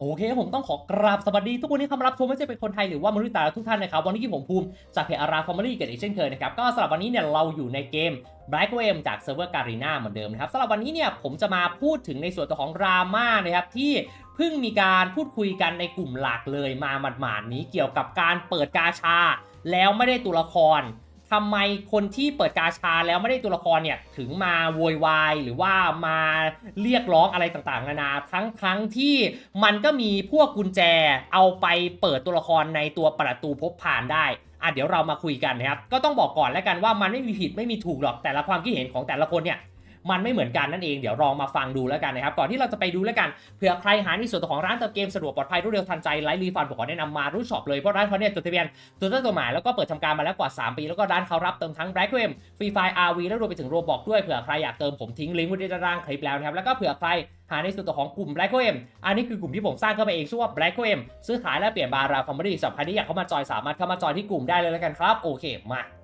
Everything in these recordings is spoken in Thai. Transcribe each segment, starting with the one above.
โอเคผมต้องขอกราบสวัสดีทุกคนที่เข้ามารับชมไม่ว่เป็นคนไทยหรือว่ามนุษย์ต่างดาวทุกท่านนะครับ วันนี้ที่ผมภูมิจากเพจอาราฟอร์มารีกันอีกเช่นเคยนะครับ ก็สำหรับวันนี้เนี่ยเราอยู่ในเกม b l a c k w a m จากเซิร์ฟเวอร์การีนาเหมือนเดิมนะครับสำหรับวันนี้เนี่ยผมจะมาพูดถึงในส่วนตัวของดราม่านะครับที่เพิ่งมีการพูดคุยกันในกลุ่มหลักเลยมาหมาดๆนี้เกี่ยวกับการเปิดกาชา แล้วไม่ได้ตัวละคร ทำไมคนที่เปิดกาชาแล้วไม่ได้ตัวละครเนี่ยถึงมาโวยวายหรือว่ามาเรียกร้องอะไรต่างๆนานาทั้งทั้งที่มันก็มีพวกกุญแจเอาไปเปิดตัวละครในตัวประตูพบผ่านได้อะเดี๋ยวเรามาคุยกันนะครับก็ต้องบอกก่อนแล้วกันว่ามันไม่มีผิดไม่มีถูกหรอกแต่ละความคิดเห็นของแต่ละคนเนี่ย มันไม่เหมือนกันนั่นเองเดี๋ยวลองมาฟังดูแล้วกันนะครับก่อนที่เราจะไปดูแล้วกันเผื่อใครหาในส่วนตัวของร้านเติมเกมสะดวกปลอดภัยรวดเร็วทันใจไร้รีฟันผมขอแนะนำมารู้ช็อปเลยเพราะร้านเขาเนี่ยจดทะเบียนตัวต้นตัวหมายแล้วก็เปิดทำการมาแล้วกว่า 3 ปี แล้วก็ร้านเขารับเติมทั้ง Black เ a m ฟรีไฟ RV แล้วรวมไปถึงโรบอกด้วยเผื่อใครอยากเติมผมทิ้งลิงก์ไว้ที่ด้านล่างคลิปแล้วนะครับแล้วก็เผื่อใครหาในส่วนตัวของกลุ่ม Black เ a m อันนี้คือกลุ่มที่ผมสร้างขึ้นมาเองชื่อว่า Black เ a m ซื้อขายและเปลี่ยนบาราฟอร์มารีสำหรับใครที่อยากเข้ามาจอยสามารถเข้ามาจอยที่กลุ่มได้เลยแล้วกันครับ โอเคมา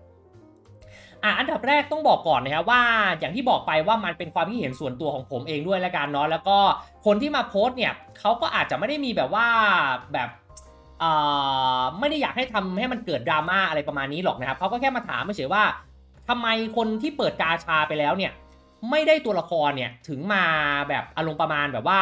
อะอันดับแรกต้องบอกก่อนนะครับว่าอย่างที่บอกไปว่ามันเป็นความคิดเห็นส่วนตัวของผมเองด้วยแล้วกันเนาะแล้วก็คนที่มาโพสต์เนี่ยเขาก็อาจจะไม่ได้มีแบบว่าแบบเอ่อไม่ได้อยากให้ทำให้มันเกิดดราม่าอะไรประมาณนี้หรอกนะครับเขาก็แค่มาถามเฉยๆว่าทำไมคนที่เปิดกาชาไปแล้วเนี่ยไม่ได้ตัวละครเนี่ยถึงมาแบบอารมณ์ประมาณแบบว่า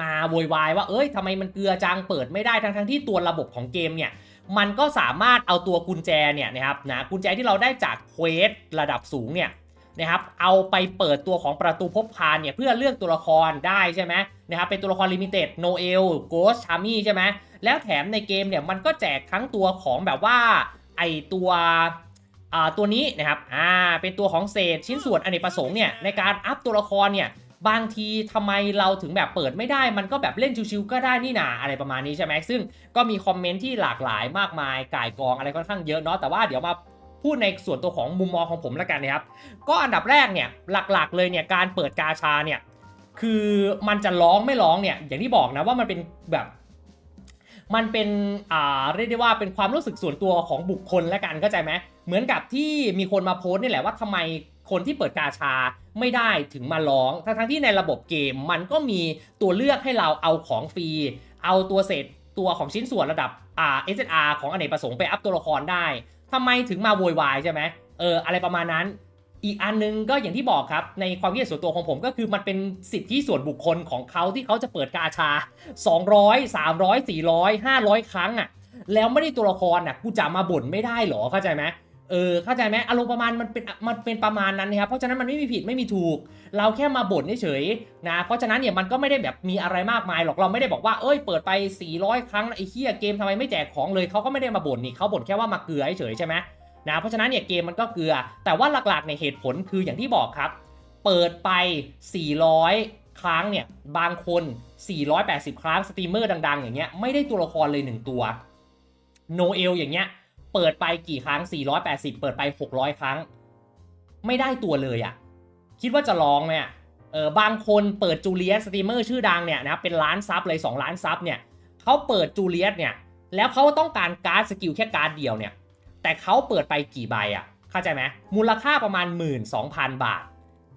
มาโวยวายว่าเอ้ยทำไมมันเกลือจังเปิดไม่ได้ทั้งๆที่ตัวระบบของเกมเนี่ย มันก็สามารถเอาตัวกุญแจเนี่ยนะครับนะกุญแจที่เราได้จากเควสระดับสูงเนี่ยนะครับเอาไปเปิดตัวของประตูพบพานเนี่ยเพื่อเลือกตัวละครได้ใช่ไหมนะครับเป็นตัวละครลิมิเต็ดโนเอลโกสชามี่ใช่ไหมแล้วแถมในเกมเนี่ยมันก็แจกทั้งตัวของแบบว่าไอตัวอ่าตัวนี้นะครับอ่าเป็นตัวของเศษชิ้นส่วนอเนกประสงค์เนี่ยในการอัพตัวละครเนี่ย บางทีทำไมเราถึงแบบเปิดไม่ได้ มันก็แบบเล่นชิวๆก็ได้นี่นาอะไรประมาณนี้ใช่ไหมซึ่งก็มีคอมเมนต์ที่หลากหลายมากมายก่ายกองอะไรค่อนข้างเยอะเนาะแต่ว่าเดี๋ยวมาพูดในส่วนตัวของมุมมองของผมแล้วกันนะครับ ก็อันดับแรกเนี่ยหลักๆเลยเนี่ยการเปิดกาชาเนี่ยคือมันจะร้องไม่ร้องเนี่ยอย่างที่บอกนะว่ามันเป็นแบบมันเป็นอ่าเรียกได้ว่าเป็นความรู้สึกส่วนตัวของบุคคลแล้วกันเข้าใจไหมเหมือนกับที่มีคนมาโพสต์นี่แหละว่าทำไม คนที่เปิดกาชาไม่ได้ถึงมาร้อง ทั้งๆที่ในระบบเกมมันก็มีตัวเลือกให้เราเอาของฟรี เอาตัวเศษตัวของชิ้นส่วนระดับอ่า SSR ของอเนกประสงค์ไปอัพตัวละครได้ทำไมถึงมาโวยวายใช่ไหมเอออะไรประมาณนั้น อีกอันนึงก็อย่างที่บอกครับ ในความคิดเห็นส่วนตัวของผมก็คือมันเป็นสิทธิส่วนบุคคลของเขาที่เขาจะเปิดกาชา 200 300 400 500 ครั้งอะแล้วไม่ได้ตัวละครอะกูจะมาบ่นไม่ได้หรอเข้าใจไหม เออเข้าใจไหมอารมณ์ประมาณมันเป็นมันเป็นประมาณนั้นนะครับเพราะฉะนั้นมันไม่มีผิดไม่มีถูก เราแค่มาบ่นเฉยๆนะเพราะฉะนั้นเนี่ยมันก็ไม่ได้แบบมีอะไรมากมายหรอกเราไม่ได้บอกว่าเอ้ยเปิดไป 400 ครั้งไอ้เหี้ยเกมทำไมไม่แจกของเลยเขาก็ไม่ได้มาบ่นนี่เขาบ่นแค่ว่ามาเกลือเฉยใช่ไหมนะเพราะฉะนั้นเนี่ยเกมมันก็เกลือ แต่ว่าหลักๆในเหตุผลคืออย่างที่บอกครับ เปิดไป 400 ครั้งเนี่ยบางคน 480 ครั้งสตรีมเมอร์ดัง ๆ อย่างเงี้ยไม่ได้ตัวละครเลย 1 ตัวโนเอลอย่างเงี้ย เปิดไปกี่ครั้ง 480 เปิดไป 600 ครั้ง ไม่ได้ตัวเลยอะ่ะ คิดว่าจะลองไหมอะเออบางคนเปิดจูเลียสสตรีมเมอร์ชื่อดังเนี่ยนะครับเป็นล้านซับเลย 2 ล้านซับเนี่ยเขาเปิดจูเลียสเนี่ยแล้วเขาต้องการการ์ดสกิลแค่การ์ดเดียวเนี่ยแต่เขาเปิดไปกี่ใบอะ่ะเข้าใจไหมมูลค่าประมาณ 12,000 บาท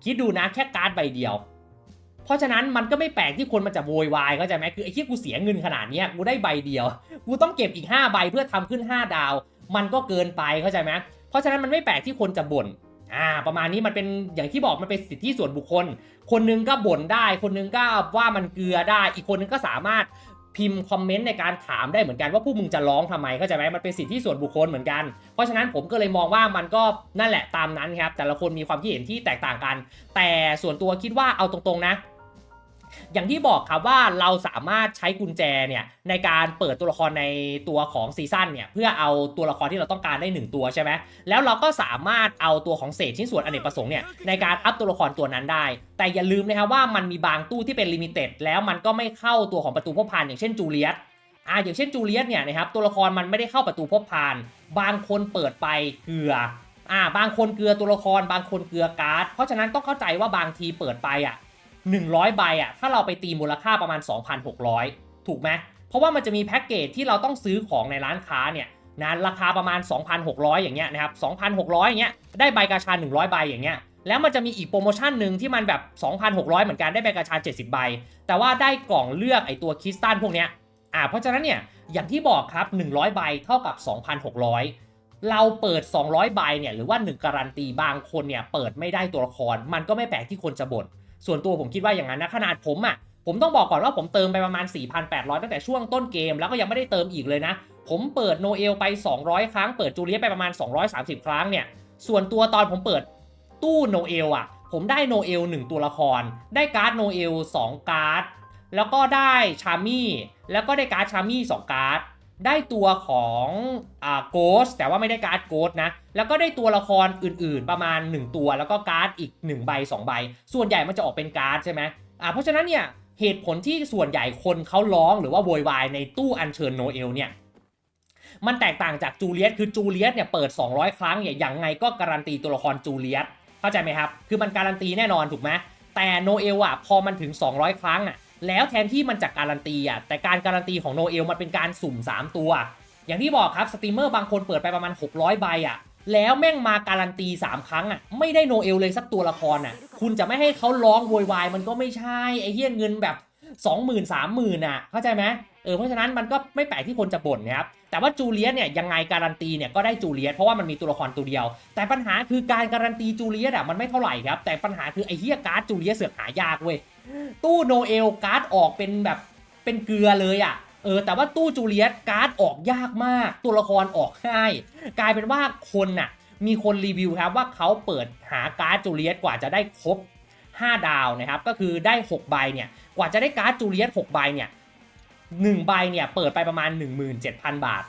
คิดดูนะแค่การ์ดใบเดียว เพราะฉะนั้นมันก็ไม่แปลกที่คนมันจะโวยวายเข้าใจไหมคือไอ้ที่กูเสียเงินขนาดนี้กูได้ใบเดียว กูต้องเก็บอีก 5 ใบเพื่อทำขึ้น 5 ดาว มันก็เกินไปเข้าใจไหมเพราะฉะนั้นมันไม่แปลกที่คนจะบ่นอ่าประมาณนี้มันเป็นอย่างที่บอกมันเป็นสิทธิส่วนบุคคล คนนึงก็บ่นได้ คนนึงก็ว่ามันเกลือได้ อีกคนนึงก็สามารถพิมพ์คอมเมนต์ในการถามได้เหมือนกันว่าพวกมึงจะร้องทำไมเข้าใจไหมมันเป็นสิทธิส่วนบุคคลเหมือนกัน เพราะฉะนั้นผมก็เลยมองว่ามันก็นั่นแหละตามนั้นครับแต่ละคนมีความคิดเห็นที่แตกต่างกัน แต่ส่วนตัวคิดว่าเอาตรงๆนะ อย่างที่บอกครับว่าเราสามารถใช้กุญแจเนี่ยในการเปิดตัวละครในตัวของซีซั่นเนี่ยเพื่อเอาตัวละครที่เราต้องการได้ 1 ตัวใช่ไหมแล้วเราก็สามารถเอาตัวของเศษชิ้นส่วนอเนกประสงค์เนี่ยในการอัพตัวละครตัวนั้นได้ แต่อย่าลืมนะครับว่ามันมีบางตู้ที่เป็นลิมิเต็ดแล้วมันก็ไม่เข้าตัวของประตูพบพานอย่างเช่นจูเลียสอ่าอย่างเช่นจูเลียสเนี่ยนะครับตัวละครมันไม่ได้เข้าประตูพบพาน บางคนเปิดไปเกลืออ่าบางคนเกลือตัวละคร บางคนเกลือการ์ดเพราะฉะนั้นต้องเข้าใจว่าบางทีเปิดไปอะ 100 ใบอะถ้าเราไปตีมูลค่าประมาณ 2,600 ถูกไหมเพราะว่ามันจะมีแพ็กเกจที่เราต้องซื้อของในร้านค้าเนี่ยนะราคาประมาณ 2,600 อย่างเงี้ยนะครับ2,600 อย่างเงี้ยได้ใบกาชา 100 ใบอย่างเงี้ยแล้วมันจะมีอีกโปรโมชั่นหนึ่งที่มันแบบ 2,600 เหมือนกันได้ใบกระชา 70 ใบ แต่ว่าได้กล่องเลือกไอตัวคริสตัลพวกเนี้ยอ่าเพราะฉะนั้นเนี่ยอย่างที่บอกครับ 100 ใบเท่ากับ 2,600 เราเปิด 200 ใบเนี่ยหรือว่า 1 การันตีบางคนเนี่ยเปิดไม่ได้ตัวละคร มันก็ไม่แปลกที่คนจะบ่น ส่วนตัวผมคิดว่าอย่างนั้นนะขนาดผมอะผมต้องบอกก่อนว่าผมเติมไปประมาณ 4,800 ตั้งแต่ช่วงต้นเกม แล้วก็ยังไม่ได้เติมอีกเลยนะ ผมเปิดโนเอลไป 200 ครั้ง เปิดจูเลียไปประมาณ 230 ครั้งเนี่ย ส่วนตัวตอนผมเปิดตู้โนเอลอะ ผมได้โนเอล1ตัวละคร ได้การ์ดโนเอล2การ์ด แล้วก็ได้ชามี่ แล้วก็ได้การ์ดชามี่2การ์ด ได้ตัวของอ่าโกสแต่ว่าไม่ได้การ์ดโกสนะ แล้วก็ได้ตัวละครอื่นๆ ประมาณ 1 ตัว แล้วก็การ์ดอีก1ใบ2ใบ ส่วนใหญ่มันจะออกเป็นการ์ดใช่ไหมอ่าเพราะฉะนั้นเนี่ยเหตุผลที่ส่วนใหญ่คนเขาร้องหรือว่าโวยวายในตู้อัญเชิญโนเอลเนี่ยมันแตกต่างจากจูเลียสคือจูเลียสเนี่ยเปิด 200 ครั้งเนี่ยอยังไงก็การันตีตัวละครจูเลียสเข้าใจไหมครับ คือมันการันตีแน่นอนถูกไหมแต่โนเอลอะพอมันถึง 200 ครั้งอะ แล้วแทนที่มันจะการันตีอะแต่การการันตีของโนเอลมันเป็นการสุ่ม 3 ตัว อย่างที่บอกครับสตรีมเมอร์บางคนเปิดไปประมาณ 600 ใบอะแล้วแม่งมาการันตี 3 ครั้งอะไม่ได้โนเอลเลยสักตัวละครอะคุณจะไม่ให้เขาร้องโวยวายมันก็ไม่ใช่ไอ้เหี้ยเงินแบบ 20,000 30,000อะเข้าใจไหมเออเพราะฉะนั้นมันก็ไม่แปลกที่คนจะบ่นนะครับแต่ว่าจูเลียสเนี่ยยังไงการันตีเนี่ยก็ได้จูเลียสเพราะว่ามันมีตัวละครตัวเดียว แต่ปัญหาคือการการันตีจูเลียสอะมันไม่เท่าไหร่ครับแต่ปัญหาคือไอ้เฮียการ์ดจูเลียสเสือกหายากเว้ย ตู้โนเอลการ์ดออกเป็นแบบเป็นเกลือเลยอะเออแต่ว่าตู้จูเลียสการ์ดออกยากมาก ตัวละครออกง่าย กลายเป็นว่าคนน่ะมีคนรีวิวครับว่าเขาเปิดหาการ์ดจูเลียสกว่าจะได้ครบ 5 ดาวนะครับ ก็คือได้ 6 ใบเนี่ยกว่าจะได้การ์ดจูเลียส6ใบเนี่ย1ใบเนี่ยเปิดไปประมาณ 17,000 บาท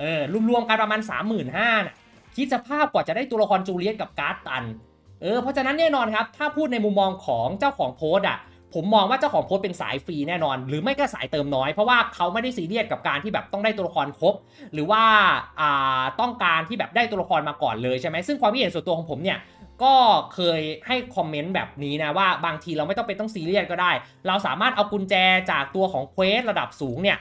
เออรวมๆกันประมาณ 35,000น่ะคิดสภาพกว่าจะได้ตัวละครจูเลียสกับการ์ดตัน เออเพราะฉะนั้นแน่นอนครับ ถ้าพูดในมุมมองของเจ้าของโพสต์อะผมมองว่าเจ้าของโพสต์เป็นสายฟรีแน่นอน หรือไม่ก็สายเติมน้อย เพราะว่าเขาไม่ได้ซีเรียสกับการที่แบบต้องได้ตัวละครครบ หรือว่าอ่าต้องการที่แบบได้ตัวละครมาก่อนเลยใช่ไหมซึ่งความคิดเห็นส่วนตัวของผมเนี่ยก็เคยให้คอมเมนต์แบบนี้นะว่าบางทีเราไม่ต้องเป็นต้องซีเรียสก็ได้ เราสามารถเอากุญแจจากตัวของเควสระดับสูงเนี่ย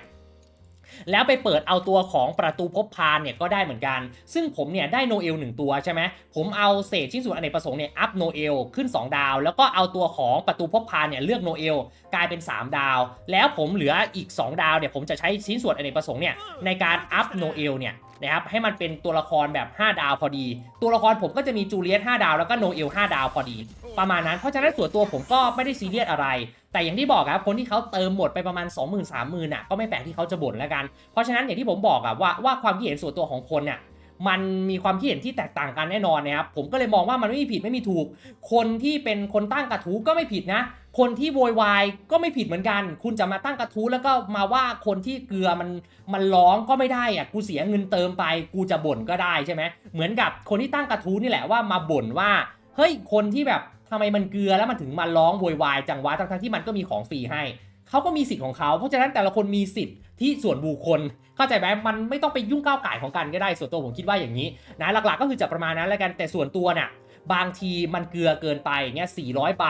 แล้วไปเปิดเอาตัวของประตูพบพานเนี่ยก็ได้เหมือนกัน ซึ่งผมเนี่ยได้โนเอลหนึ่งตัวใช่ไหมผมเอาเศษชิ้นส่วนอเนกประสงค์เนี่ยอัพโนเอลขึ้น 2 ดาว แล้วก็เอาตัวของประตูพบพานเนี่ยเลือกโนเอลกลายเป็น 3 ดาว แล้วผมเหลืออีก 2 ดาวเนี่ยผมจะใช้ชิ้นส่วนอเนกประสงค์เนี่ยในการอัพโนเอลเนี่ยนะครับให้มันเป็นตัวละครแบบ 5 ดาวพอดี ตัวละครผมก็จะมีจูเลียส5ดาวแล้วก็โนเอล5ดาวพอดี ประมาณนั้น เพราะฉะนั้นส่วนตัวผมก็ไม่ได้ซีเรียสอะไร แต่อย่างที่บอกครับคนที่เขาเติมหมดไปประมาณ 2 0 0 0 0 3 0 0 0 0น่ะก็ไม่แปลกที่เขาจะบ่นแล้วกัน เพราะฉะนั้นอย่างที่ผมบอกอะว่าว่าความคิดเห็นส่วนตัวของคนเนี่ยมันมีความคิดเห็นที่แตกต่างกันแน่นอนนะครับผมก็เลยมองว่ามันไม่มีผิดไม่มีถูก คนที่เป็นคนตั้งกระทู้ก็ไม่ผิดนะ คนที่โวยวายก็ไม่ผิดเหมือนกัน คุณจะมาตั้งกระทู้แล้วก็มาว่าคนที่เกลือมันมันร้องก็ไม่ได้อะกูเสียเงินเติมไป กูจะบ่นก็ได้ใช่ไหมเหมือนกับคนที่ตั้งกระทู้นี่แหละว่ามาบ่นว่าเฮ้ยคนที่แบบ ทำไมมันเกลือแล้วมันถึงมาร้องโวยวายจังวะทั้งๆที่มันก็มีของฟรีให้เขาก็มีสิทธิ์ของเขาเพราะฉะนั้นแต่ละคนมีสิทธิ์ที่ส่วนบุคคลเข้าใจไหมมันไม่ต้องไปยุ่งก้าวไก่ของกันก็ได้ส่วนตัวผมคิดว่าอย่างนี้นะหลักๆ ก็คือจะประมาณนั้นแล้วกันแต่ส่วนตัวน่ะบางทีมันเกลือเกินไปอย่างเงี้ย400 ใบ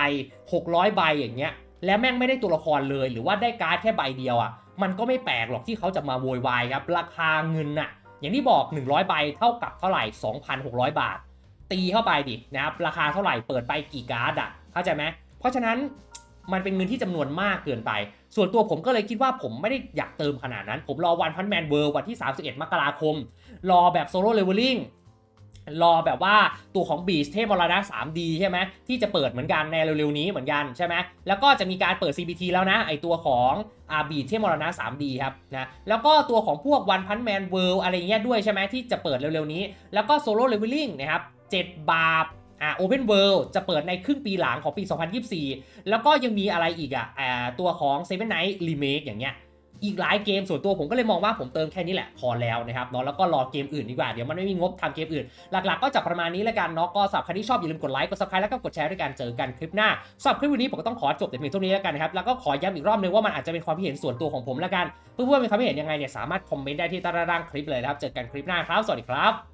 600 ใบอย่างเงี้ยแล้วแม่งไม่ได้ตัวละครเลยหรือว่าได้การ์ดแค่ใบเดียวอะมันก็ไม่แปลกหรอกที่เขาจะมาโวยวายครับราคาเงินน่ะอย่างที่บอก 100 ใบเท่ากับเท่าไหร่ 2,600 บาท ตีเข้าไปดินะครับราคาเท่าไหร่เปิดไปกี่การ์ดอะเข้าใจไหมเพราะฉะนั้นมันเป็นเงินที่จำนวนมากเกินไป ส่วนตัวผมก็เลยคิดว่าผมไม่ได้อยากเติมขนาดนั้น ผมรอวันพันแมนเวิร์วันที่ 31 มกราคม รอแบบโซโล่เลเวลลิ่งรอแบบว่าตัวของบีชเทพมรณะ 3D ใช่ไหมที่จะเปิดเหมือนกันในเร็วๆนี้เหมือนกันใช่ไหมแล้วก็จะมีการเปิด CBT แล้วนะ ไอตัวของอาบีชเทพมรณะ 3D ครับนะแล้วก็ตัวของพวกวันพันแมนเวิลอะไรเงี้ยด้วยใช่ไหมที่จะเปิดเร็วๆนี้ แล้วก็โซโล่เลเวลลิ่งนะครับ 7 บาปอ่า Open World จะเปิดในครึ่งปีหลังของปี 2024 แล้วก็ยังมีอะไรอีกอะอ่าตัวของ Seven Night Remake อย่างเงี้ยอีกหลายเกมส่วนตัวผมก็เลยมองว่าผมเติมแค่นี้แหละพอแล้วนะครับเนาะแล้วก็รอเกมอื่นดีกว่า เดี๋ยวมันไม่มีงบทำเกมอื่น หลักๆก็จะประมาณนี้แล้วกันเนาะก็สำหรับใครที่ชอบอย่าลืมกดไลค์กด subscribe แล้วก็กดแชร์ด้วยกันเจอกันคลิปหน้าสำหรับคลิปวันนี้ผมก็ต้องขอจบแต่เพียงเท่านี้แล้วกันนะครับแล้วก็ขอย้ำอีกรอบนึงว่ามันอาจจะเป็นความคิดเห็นส่วนตัวของผมแล้วกันเพื่อนๆมีความเห็นยังไงเนี่ยสามารถคอมเมนต์ได้ที่ใต้ล่างคลิปเลยนะครับเจอกันคลิปหน้าครับสวัสดีครับ